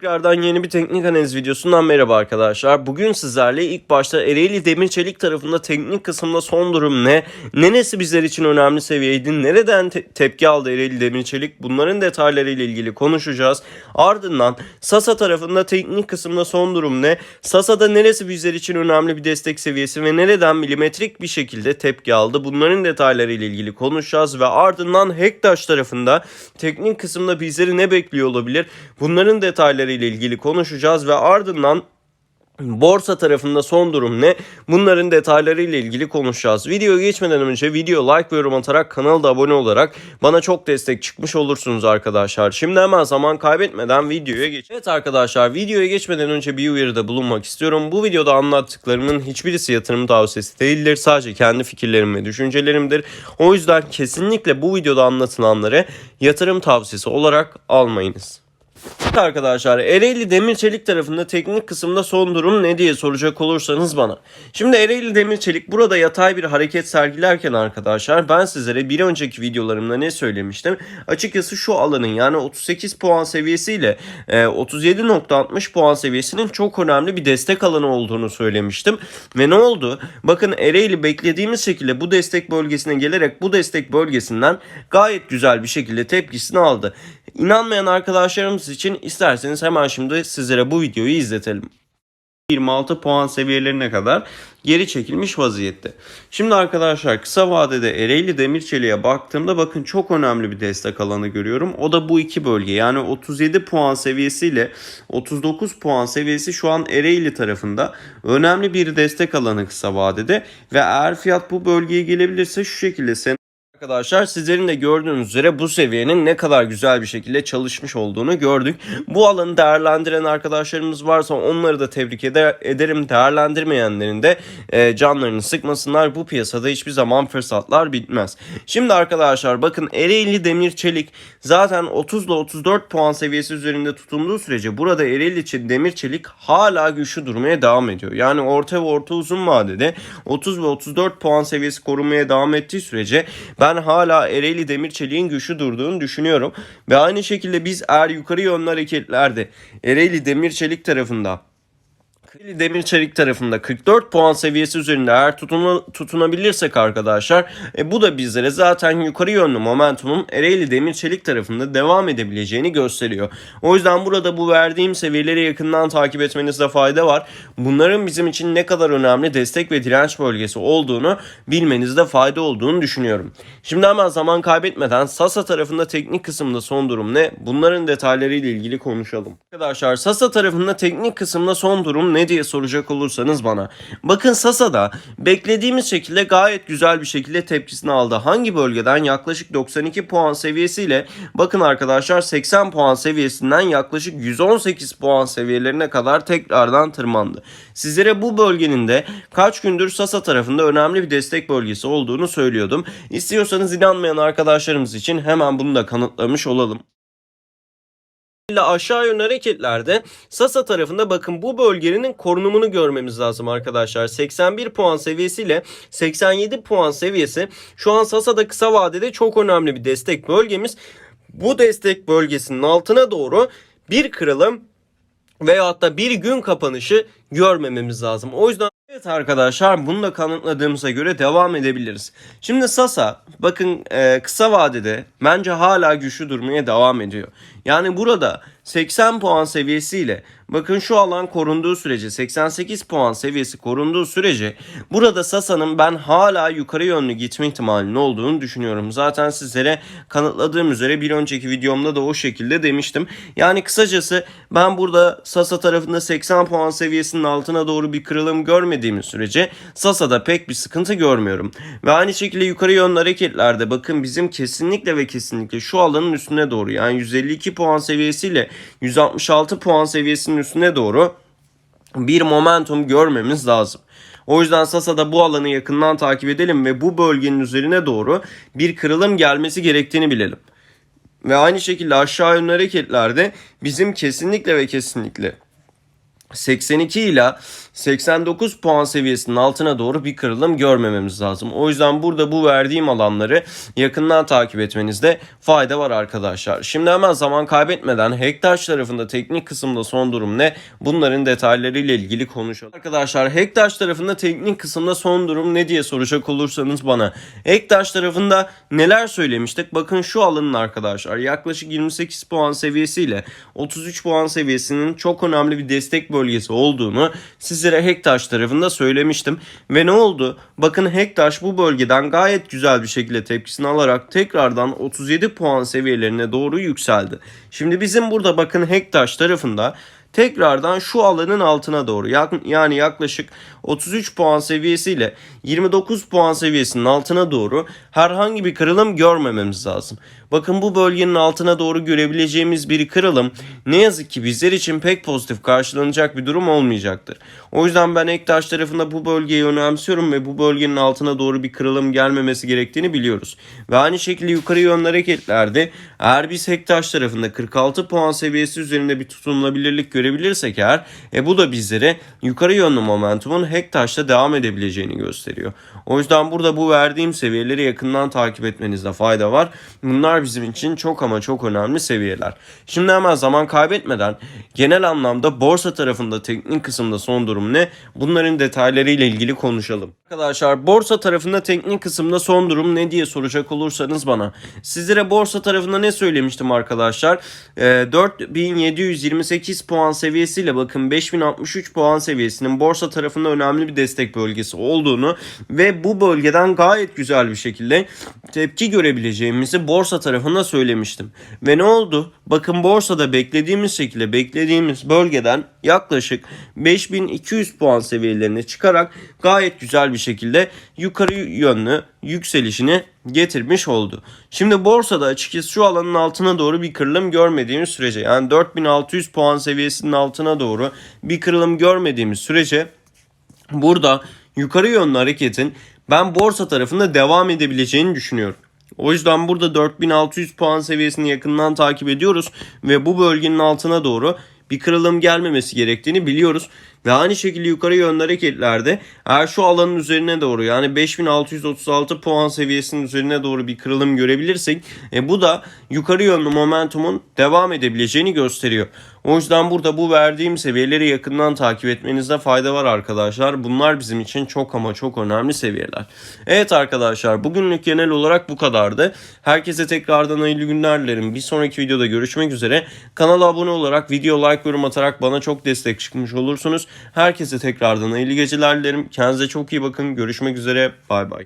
Tekrardan yeni bir teknik analiz videosundan merhaba arkadaşlar. Bugün sizlerle ilk başta Ereğli Demir Çelik tarafında teknik kısımda son durum ne? Neresi bizler için önemli seviyeydi? Nereden te- tepki aldı Ereğli Demir Çelik? Bunların detaylarıyla ilgili konuşacağız. Ardından Sasa tarafında teknik kısımda son durum ne? Sasa'da neresi bizler için önemli bir destek seviyesi ve nereden milimetrik bir şekilde tepki aldı? Bunların detaylarıyla ilgili konuşacağız ve ardından Hektaş tarafında teknik kısımda bizleri ne bekliyor olabilir? Bunların detaylarıyla ilgili konuşacağız ve ardından Borsa tarafında son durum ne? Bunların detaylarıyla ilgili konuşacağız. Videoya geçmeden önce video like ve yorum atarak kanala da abone olarak bana çok destek çıkmış olursunuz arkadaşlar. Şimdi hemen zaman kaybetmeden videoya geç. Evet arkadaşlar videoya geçmeden önce bir uyarıda bulunmak istiyorum. Bu videoda anlattıklarımın hiçbirisi yatırım tavsiyesi değildir. Sadece kendi fikirlerim ve düşüncelerimdir. O yüzden kesinlikle bu videoda anlatılanları yatırım tavsiyesi olarak almayınız. Evet arkadaşlar Ereğli Demir Çelik tarafında teknik kısımda son durum ne diye soracak olursanız bana. Şimdi Ereğli Demir Çelik burada yatay bir hareket sergilerken arkadaşlar ben sizlere bir önceki videolarımda ne söylemiştim? Açıkçası şu alanın yani 38 puan seviyesiyle e, 37.60 puan seviyesinin çok önemli bir destek alanı olduğunu söylemiştim. Ve ne oldu? Bakın Ereğli beklediğimiz şekilde bu destek bölgesine gelerek bu destek bölgesinden gayet güzel bir şekilde tepkisini aldı. İnanmayan arkadaşlarımız için isterseniz hemen şimdi sizlere bu videoyu izletelim. 26 puan seviyelerine kadar geri çekilmiş vaziyette. Şimdi arkadaşlar kısa vadede Ereğli Demirçeli'ye baktığımda bakın çok önemli bir destek alanı görüyorum. O da bu iki bölge yani 37 puan seviyesiyle 39 puan seviyesi şu an Ereğli tarafında önemli bir destek alanı kısa vadede ve eğer fiyat bu bölgeye gelebilirse şu şekilde sen Arkadaşlar sizlerin de gördüğünüz üzere bu seviyenin ne kadar güzel bir şekilde çalışmış olduğunu gördük. Bu alanı değerlendiren arkadaşlarımız varsa onları da tebrik eder, ederim. Değerlendirmeyenlerin de e, canlarını sıkmasınlar. Bu piyasada hiçbir zaman fırsatlar bitmez. Şimdi arkadaşlar bakın Ereğli Demir Çelik zaten 30 ile 34 puan seviyesi üzerinde tutunduğu sürece burada Ereğli Demir Çelik hala güçlü durmaya devam ediyor. Yani orta ve orta uzun vadede 30 ve 34 puan seviyesi korunmaya devam ettiği sürece ben hala Ereğli Demir Çelik'in güçlü durduğunu düşünüyorum. Ve aynı şekilde biz eğer yukarı yönlü hareketlerde Ereğli Demir Çelik tarafında Demir Çelik tarafında 44 puan seviyesi üzerinde eğer tutuna, tutunabilirsek arkadaşlar e, bu da bizlere zaten yukarı yönlü momentumun Ereğli Demir Çelik tarafında devam edebileceğini gösteriyor. O yüzden burada bu verdiğim seviyeleri yakından takip etmenizde fayda var. Bunların bizim için ne kadar önemli destek ve direnç bölgesi olduğunu bilmenizde fayda olduğunu düşünüyorum. Şimdi hemen zaman kaybetmeden Sasa tarafında teknik kısımda son durum ne? Bunların detaylarıyla ilgili konuşalım. Arkadaşlar Sasa tarafında teknik kısımda son durum ne diye soracak olursanız bana. Bakın Sasa'da beklediğimiz şekilde gayet güzel bir şekilde tepkisini aldı. Hangi bölgeden? Yaklaşık 92 puan seviyesiyle bakın arkadaşlar 80 puan seviyesinden yaklaşık 118 puan seviyelerine kadar tekrardan tırmandı. Sizlere bu bölgenin de kaç gündür Sasa tarafında önemli bir destek bölgesi olduğunu söylüyordum. İstiyorsanız inanmayan arkadaşlarımız için hemen bunu da kanıtlamış olalım ile aşağı yönlü hareketlerde Sasa tarafında bakın bu bölgenin korunumunu görmemiz lazım arkadaşlar. 81 puan seviyesiyle 87 puan seviyesi şu an Sasa'da kısa vadede çok önemli bir destek bölgemiz. Bu destek bölgesinin altına doğru bir kırılım veyahut da bir gün kapanışı görmememiz lazım. O yüzden evet arkadaşlar bunu da kanıtladığımıza göre devam edebiliriz. Şimdi Sasa bakın e, kısa vadede bence hala güçlü durmaya devam ediyor. Yani burada 80 puan seviyesiyle bakın şu alan korunduğu sürece 88 puan seviyesi korunduğu sürece burada Sasa'nın ben hala yukarı yönlü gitme ihtimalinin olduğunu düşünüyorum. Zaten sizlere kanıtladığım üzere bir önceki videomda da o şekilde demiştim. Yani kısacası ben burada Sasa tarafında 80 puan seviyesinin altına doğru bir kırılım görmediğimiz sürece Sasa'da pek bir sıkıntı görmüyorum. Ve aynı şekilde yukarı yönlü hareketlerde bakın bizim kesinlikle ve kesinlikle şu alanın üstüne doğru yani 152 puan seviyesiyle 166 puan seviyesinin üstüne doğru bir momentum görmemiz lazım. O yüzden Sasa'da bu alanı yakından takip edelim ve bu bölgenin üzerine doğru bir kırılım gelmesi gerektiğini bilelim. Ve aynı şekilde aşağı yönlü hareketlerde bizim kesinlikle ve kesinlikle 82 ile 89 puan seviyesinin altına doğru bir kırılım görmememiz lazım. O yüzden burada bu verdiğim alanları yakından takip etmenizde fayda var arkadaşlar. Şimdi hemen zaman kaybetmeden Hektaş tarafında teknik kısımda son durum ne? Bunların detaylarıyla ilgili konuşalım. Arkadaşlar Hektaş tarafında teknik kısımda son durum ne diye soracak olursanız bana. Hektaş tarafında neler söylemiştik? Bakın şu alanın arkadaşlar yaklaşık 28 puan seviyesiyle 33 puan seviyesinin çok önemli bir destek bölgesi olduğunu sizlere Hektaş tarafında söylemiştim. Ve ne oldu? Bakın Hektaş bu bölgeden gayet güzel bir şekilde tepkisini alarak tekrardan 37 puan seviyelerine doğru yükseldi. Şimdi bizim burada bakın Hektaş tarafında tekrardan şu alanın altına doğru yani yaklaşık 33 puan seviyesiyle 29 puan seviyesinin altına doğru herhangi bir kırılım görmememiz lazım. Bakın bu bölgenin altına doğru görebileceğimiz bir kırılım ne yazık ki bizler için pek pozitif karşılanacak bir durum olmayacaktır. O yüzden ben Ektaş tarafında bu bölgeyi önemsiyorum ve bu bölgenin altına doğru bir kırılım gelmemesi gerektiğini biliyoruz. Ve aynı şekilde yukarı yönlü hareketlerde eğer biz Hektaş tarafında 46 puan seviyesi üzerinde bir tutunulabilirlik görebilirsek eğer e bu da bizlere yukarı yönlü momentumun Hektaş'ta devam edebileceğini gösteriyor. O yüzden burada bu verdiğim seviyeleri yakından takip etmenizde fayda var. Bunlar bizim için çok ama çok önemli seviyeler. Şimdi hemen zaman kaybetmeden genel anlamda borsa tarafında teknik kısımda son durum ne? Bunların detaylarıyla ilgili konuşalım. Arkadaşlar borsa tarafında teknik kısımda son durum ne diye soracak olursanız bana. Sizlere borsa tarafında ne söylemiştim arkadaşlar? E, 4728 puan seviyesiyle bakın 5063 puan seviyesinin borsa tarafında önemli bir destek bölgesi olduğunu ve bu bölgeden gayet güzel bir şekilde tepki görebileceğimizi borsa tarafında söylemiştim. Ve ne oldu? Bakın borsada beklediğimiz şekilde beklediğimiz bölgeden yaklaşık 5200 puan seviyelerine çıkarak gayet güzel bir şekilde yukarı yönlü yükselişini getirmiş oldu. Şimdi borsada açıkçası şu alanın altına doğru bir kırılım görmediğimiz sürece yani 4600 puan seviyesinin altına doğru bir kırılım görmediğimiz sürece burada yukarı yönlü hareketin ben borsa tarafında devam edebileceğini düşünüyorum. O yüzden burada 4600 puan seviyesini yakından takip ediyoruz ve bu bölgenin altına doğru bir kırılım gelmemesi gerektiğini biliyoruz. Ve aynı şekilde yukarı yönlü hareketlerde eğer şu alanın üzerine doğru yani 5636 puan seviyesinin üzerine doğru bir kırılım görebilirsek e, bu da yukarı yönlü momentumun devam edebileceğini gösteriyor. O yüzden burada bu verdiğim seviyeleri yakından takip etmenizde fayda var arkadaşlar. Bunlar bizim için çok ama çok önemli seviyeler. Evet arkadaşlar bugünlük genel olarak bu kadardı. Herkese tekrardan hayırlı günler dilerim. Bir sonraki videoda görüşmek üzere. Kanala abone olarak video like yorum atarak bana çok destek çıkmış olursunuz. Herkese tekrardan hayırlı geceler dilerim. Kendinize çok iyi bakın. Görüşmek üzere. Bay bay.